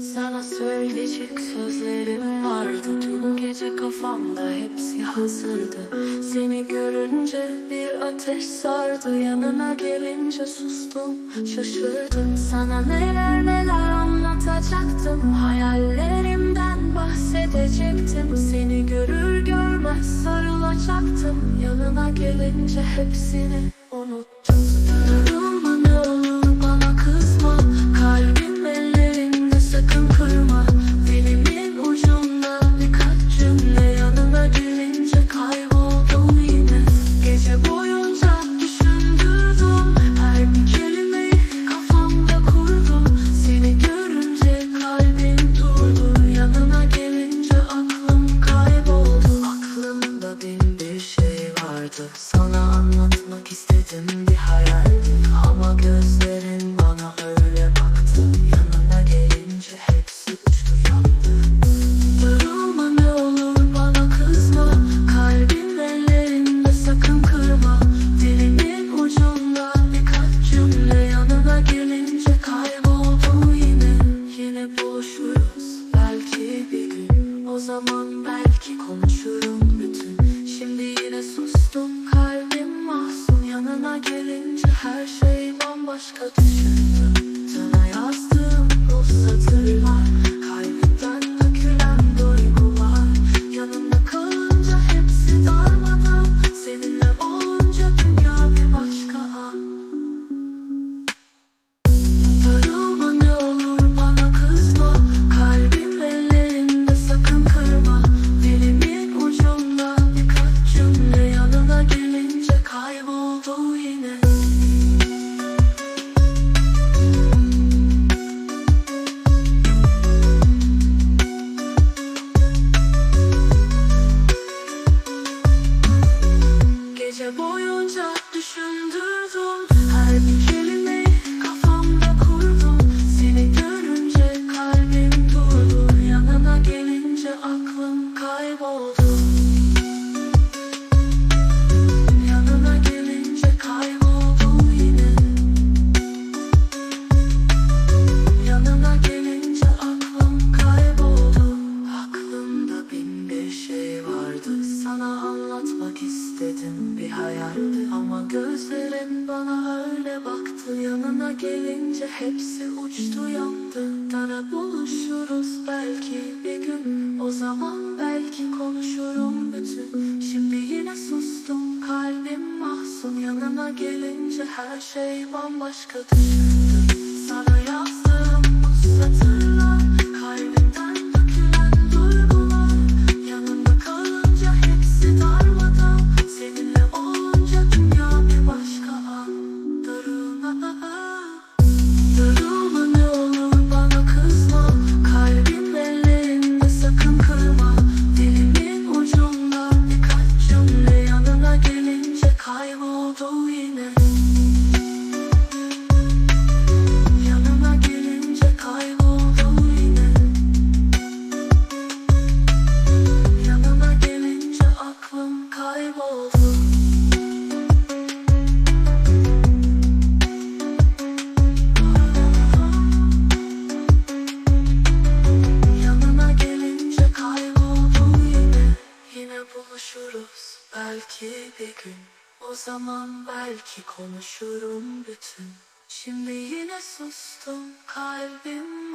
Sana söyleyecek sözlerim vardı. Dün gece kafamda hepsi hazırdı Seni görünce bir ateş sardı. Yanına gelince sustum şaşırdım. Sana neler neler anlatacaktım. Hayallerimden bahsedecektim. Seni görür görmez sarılacaktım. Yanına gelince hepsini Sana anlatmak istedim bir hayaldi Ama gözlerin bana öyle baktı. Yanına gelince hepsi uçtu yandı ne olur bana kızma. Kalbim sakın kırma. Dilimin ucunda birkaç cümle Yanına gelince kayboldu yine. Yine buluşuruz belki bir gün. O zaman belki konuşurum bambaşka düşündüm. Sana yazdığım o satırlar 的生。Hayaldi Ama gözlerin bana öyle baktı. Yanına gelince hepsi uçtu yandı Dara buluşuruz belki bir gün. O zaman belki konuşurum bütün. Şimdi yine sustum kalbim mahzun. Yanına gelince her şey bambaşka. Düşündüm Sana yazdığım satırlar Yanına gelince kayboldu yine. Yanına gelince aklım kayboldu. Yanına gelince kayboldu yine. Yine buluşuruz belki bir gün O zaman belki konuşurum bütün. Şimdi yine sustum kalbim